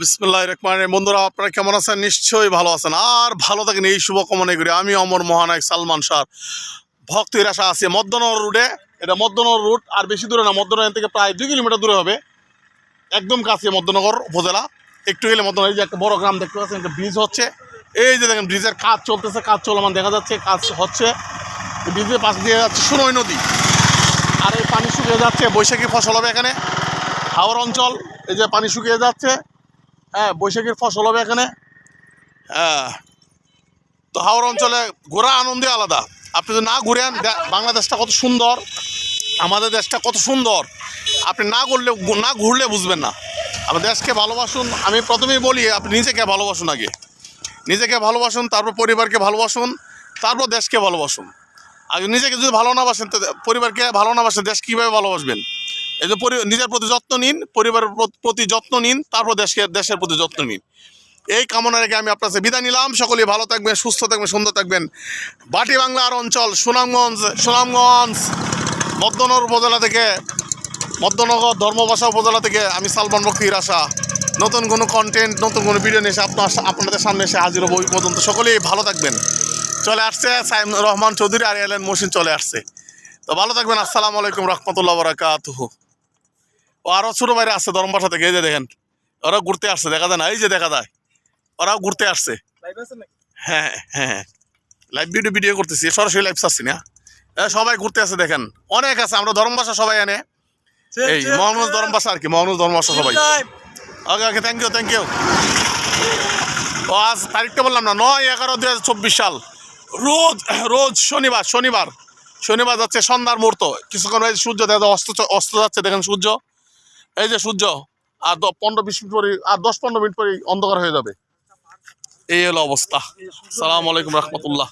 বিসমুল্লাহ রহমান বন্ধুরা, আপনারা কেমন আছেন? নিশ্চয়ই ভালো আছেন। আর ভালো থাকেন, এই শুভকামনা করি। আমি অমর মহানায়ক সালমান শাহ। ভক্তির আশা আছে মদ্যনগর রুটে এটা মদ্যনগর রুট আর বেশি দূরে না মদ্যনগর থেকে প্রায় দুই কিলোমিটার দূরে হবে। একদম কাছে মদ্যনগর উপজেলা। একটু গেলে মদ্যনগর এই যে একটা বড় গ্রাম দেখতে পাচ্ছেন, একটা ব্রিজ হচ্ছে। এই যে দেখেন ব্রিজের কাজ চলতেছে, কাজ চলমান দেখা যাচ্ছে, কাজ হচ্ছে। ব্রিজের পাশ দিয়ে যাচ্ছে সুনই নদী। আর এই পানি শুকিয়ে যাচ্ছে, বৈশাখী ফসল হবে এখানে। হাওড় অঞ্চল, এই যে পানি শুকিয়ে যাচ্ছে হ্যাঁ বৈশাখীর ফসল হবে এখানে। হ্যাঁ তো হাওড় অঞ্চলে ঘোরা আনন্দে আলাদা। আপনি যদি না ঘুরেন বাংলাদেশটা কত সুন্দর, আমাদের দেশটা কত সুন্দর। আপনি না ঘুরলে না ঘুরলে বুঝবেন না। আপনি দেশকে ভালোবাসুন, আমি প্রথমেই বলি, আপনি নিজেকে ভালোবাসুন আগে। নিজেকে ভালোবাসুন, তারপর পরিবারকে ভালোবাসুন, তারপর দেশকে ভালোবাসুন। আর নিজেকে যদি ভালো না বাসেন পরিবারকে ভালো না বাসেন, দেশ কীভাবে ভালোবাসবেন? এই যে নিজের প্রতি যত্ন নিন, পরিবারের প্রতি যত্ন নিন, তারপর দেশকে দেশের প্রতি যত্ন নিন। এই কামনা রেখে আমি আপনার বিদায় নিলাম। সকলেই ভালো থাকবেন, সুস্থ থাকবেন, সুন্দর থাকবেন। বাটি বাংলার অঞ্চল, সুনামগঞ্জ সুনামগঞ্জ মদ্যনগর উপজেলা থেকে মদ্যনগর ধর্মবাসা উপজেলা থেকে আমি সালমান বক্তির আশা। নতুন কোনো কন্টেন্ট নতুন কোনো ভিডিও নিয়ে এসে আপনার আপনাদের সামনে এসে হাজির হব ওই পর্যন্ত। সকলেই ভালো থাকবেন। চলে আসছে সাইম রহমান চৌধুরী আর এলেন মসিন চলে আসছে। তো ভালো থাকবেন। আসসালামু আলাইকুম রহমতুল্লাহ বরাকাতুহু। আরও ছোটো বাইরে আসছে ধর্মবাসা থেকে এই যে দেখেন। ওরা ঘুরতে আসছে দেখা যায় না এই যে দেখা যায়। ওরাও ঘুরতে আসছে। হ্যাঁ হ্যাঁ হ্যাঁ। লাইভ ভিডিও ভিডিও করতেছি সরাসরি লাইভ চাচ্ছি না। সবাই ঘুরতে আসছে দেখেন। অনেক আছে আমরা ধর্মবাসা সবাই এনে এই মহানুজ ধর্মবাসা আর কি মহানুজ ধর্মবাসা সবাই। Okay okay thank you thank you ও আজ তারিখটা বললাম না নয় এগারো দুই হাজার চব্বিশ সাল। রোজ রোজ শনিবার শনিবার। শনিবার যাচ্ছে সন্ধ্যার মুহূর্ত। কিছুক্ষণ সূর্য দেখা যায় অস্ত অস্ত যাচ্ছে দেখেন সূর্য। এই যে সূর্য, আর পনেরো বিশ মিনিট পরে আর দশ পনেরো মিনিট পরে অন্ধকার হয়ে যাবে। এই হলো অবস্থা। সালাম আলাইকুম রহমতুল্লাহ।